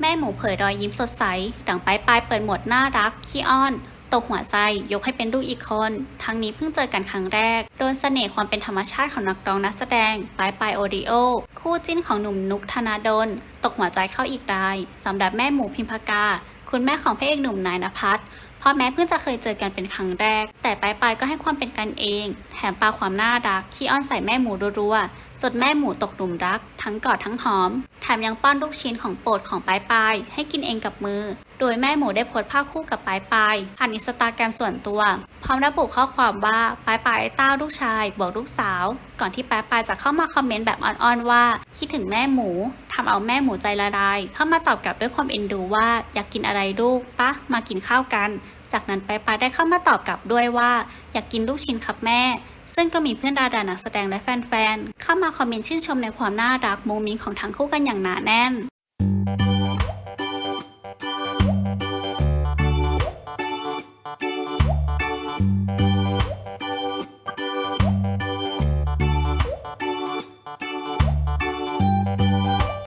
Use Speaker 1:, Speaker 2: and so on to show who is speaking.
Speaker 1: แม่หมูเผยรอยยิ้มสดใส ดังปลายปลายเปิดหมดน่ารัก ขี้อ้อน ตกหัวใจ ยกให้เป็นลูกอีกคน ทั้งนี้เพิ่งเจอกันครั้งแรก โดนเสน่ห์ความเป็นธรรมชาติของนักร้องนักแสดง ปลายปลายโอริโอ คู่จิ้นของหนุ่มนุกธนาดล ตกหัวใจเข้าอีกรายสำหรับแม่หมูพิมพากา คุณแม่ของพระเอกหนุ่มนายนภัส ราะแม้เพิ่งจะเคยเจอกันเป็นครั้งแรก แต่ปลายปลายก็ให้ความเป็นกันเอง แถมปาความน่ารักขี้อ้อนใส่แม่หมูรัวๆจนแม่หมูตกหลุมรัก ทั้งกอดทั้งหอมแถมยังป้อนลูกชิ้นของโปรดของปลายปลายให้กินเองกับมือ โดยแม่หมูได้โพสต์ภาพคู่กับปลายปลายผ่านอินสตาแกรมส่วนตัว พร้อมระบุข้อความว่าปลายปลายต้าลูกชายบอกลูกสาว ก่อนที่ปลายปลายจะเข้ามาคอมเมนต์แบบอ่อนๆว่า คิดถึงแม่หมูำเอาแม่หมูใจละลาย เข้ามาตอบกลับด้วยความเอ็นดูว่าอยากกินอะไรลูกปะมากินข้าวกัน จากนั้นไปปาได้เข้ามาตอบกลับด้วยว่า อยากกินลูกชิ้นครับแม่ ซึ่งก็มีเพื่อนดารานักแสดงและแฟนๆเข้ามาคอมเมนต์ชื่นชมในความน่ารักโมมิงของทั้งคู่กันอย่างหนาแน่นうん。